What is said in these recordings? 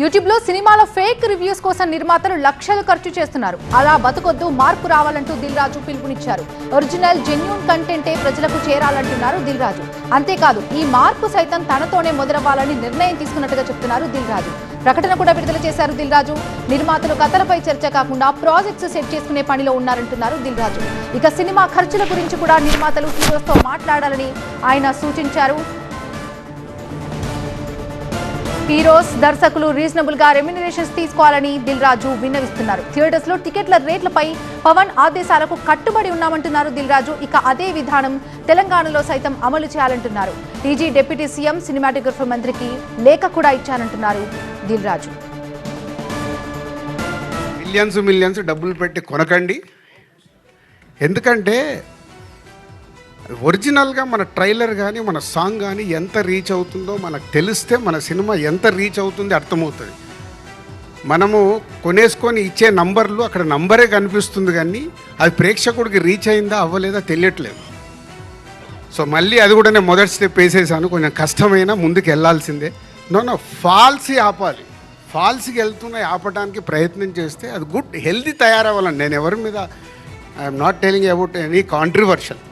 యూట్యూబ్లో సినిమాల fake reviews కోసం నిర్మాతలు లక్షలు ఖర్చు చేస్తున్నారు. అలా బతుకొద్దు మార్పు రావాలంటూ దిల్ రాజు పిలుపునిచ్చారు. ఒరిజినల్ జెన్యున్ కంటెంటే ప్రజలకు చేరాలంటున్నారు దిల్ రాజు అంతేకాదు ఈ మార్పు సైతం తనతోనే మొదలవ్వాలని నిర్ణయం తీసుకున్నట్టుగా చెప్తున్నారు దిల్ రాజు ప్రకటన కూడా విడుదల చేశారు దిల్ రాజు నిర్మాతలు కథలపై చర్చ కాకుండా ప్రాజెక్ట్స్ సెట్ చేసుకునే పనిలో ఉన్నారంటున్నారు దిల్ రాజు ఇక సినిమా ఖర్చుల గురించి కూడా నిర్మాతలు హీరోస్తో మాట్లాడాలని ఆయన సూచించారు. హీరోస్ దర్శకులు రీజనబుల్గా రెమ్యునరేషన్స్ తీసుకోవాలని దిల్ రాజు విన్నవిస్తున్నారు. థియేటర్స్లో టికెట్ల రేట్లపై పవన్ ఆదేశాలకు కట్టుబడి ఉన్నామంటున్నారు దిల్ రాజు ఇక అదే విధానం తెలంగాణలో సైతం అమలు చేయాలంటున్నారు. టీజీ డిప్యూటీ సీఎం సినిమాటోగ్రఫర్ మంత్రికి లేఖ కూడా ఇచ్చానంటున్నారు దిల్ రాజు మిలియన్స్ మిలియన్స్ డబ్బులు పెట్టి కొనకండి. ఎందుకంటే ఒరిజినల్గా మన ట్రైలర్ కానీ మన సాంగ్ కానీ ఎంత రీచ్ అవుతుందో మనకు తెలిస్తే మన సినిమా ఎంత రీచ్ అవుతుంది అర్థమవుతుంది. మనము కొనేసుకొని ఇచ్చే నంబర్లు అక్కడ నంబరే కనిపిస్తుంది కానీ అది ప్రేక్షకుడికి రీచ్ అయిందా అవ్వలేదా తెలియట్లేదు. సో మళ్ళీ అది కూడా నేను మొదటి స్టెప్ వేసేసాను. కొంచెం కష్టమైనా ముందుకు వెళ్ళాల్సిందే. నో నో ఫాల్సీ ఆపాలి. ఫాల్స్కి వెళ్తున్న ఆపడానికి ప్రయత్నం చేస్తే అది గుడ్ హెల్దీ తయారవ్వాలండి నేను ఎవరి మీద I'm not telling about any controversial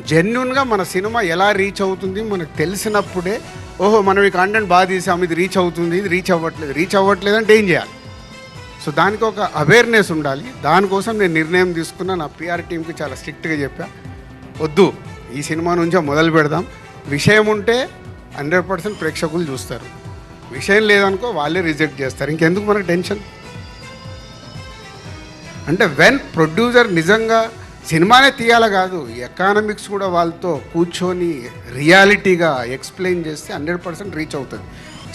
జెన్యున్గా మన సినిమా ఎలా రీచ్ అవుతుంది మనకు తెలిసినప్పుడే ఓహో మనం ఈ కంటెంట్ బాగా తీసాం ఇది రీచ్ అవుతుంది ఇది రీచ్ అవ్వట్లేదు రీచ్ అవ్వట్లేదు అంటే ఏం చేయాలి? సో దానికి ఒక అవేర్నెస్ ఉండాలి. దానికోసం నేను నిర్ణయం తీసుకున్నా నా పిఆర్ టీంకి చాలా స్ట్రిక్ట్గా చెప్పా. వద్దు ఈ సినిమా నుంచే మొదలు పెడదాం. విషయం ఉంటే హండ్రెడ్ పర్సెంట్ ప్రేక్షకులు చూస్తారు. విషయం లేదనుకో వాళ్ళే రిజెక్ట్ చేస్తారు. ఇంకెందుకు మనకు టెన్షన్ అంటే వెన్ ప్రొడ్యూసర్ నిజంగా సినిమానే తీయాల కాదు ఎకానమిక్స్ కూడా వాళ్ళతో కూర్చొని రియాలిటీగా ఎక్స్ప్లెయిన్ చేస్తే హండ్రెడ్ పర్సెంట్ రీచ్ అవుతుంది.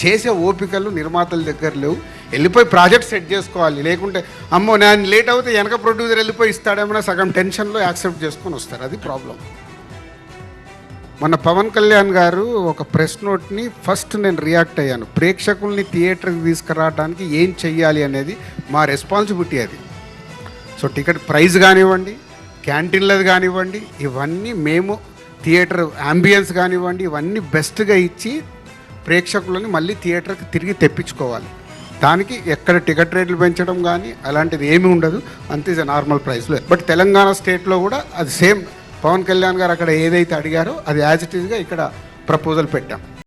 చేసే ఓపికలు నిర్మాతల దగ్గర లేవు. వెళ్ళిపోయి ప్రాజెక్ట్ సెట్ చేసుకోవాలి. లేకుంటే అమ్మో నేను లేట్ అవుతే వెనక ప్రొడ్యూసర్ వెళ్ళిపోయి ఇస్తాడేమన్నా సగం టెన్షన్లో యాక్సెప్ట్ చేసుకొని వస్తారు. అది ప్రాబ్లం మన పవన్ కళ్యాణ్ గారు ఒక ప్రెస్ నోట్ని ఫస్ట్ నేను రియాక్ట్ అయ్యాను. ప్రేక్షకుల్ని థియేటర్కి తీసుకురావడానికి ఏం చెయ్యాలి అనేది మా రెస్పాన్సిబిలిటీ అది. సో టికెట్ ప్రైస్ కానివ్వండి క్యాంటీన్లది కానివ్వండి ఇవన్నీ మేము థియేటర్ అంబియన్స్ కానివ్వండి ఇవన్నీ బెస్ట్గా ఇచ్చి ప్రేక్షకులని మళ్ళీ థియేటర్కి తిరిగి తెప్పించుకోవాలి. దానికి ఎక్కడ టికెట్ రేట్లు పెంచడం కానీ అలాంటిది ఏమీ ఉండదు. అంతే నార్మల్ ప్రైస్లో బట్ తెలంగాణ స్టేట్లో కూడా అది సేమ్ పవన్ కళ్యాణ్ గారు అక్కడ ఏదైతే అడిగారో అది యాజ్ ఇట్ ఈస్గా ఇక్కడ ప్రపోజల్ పెట్టాం.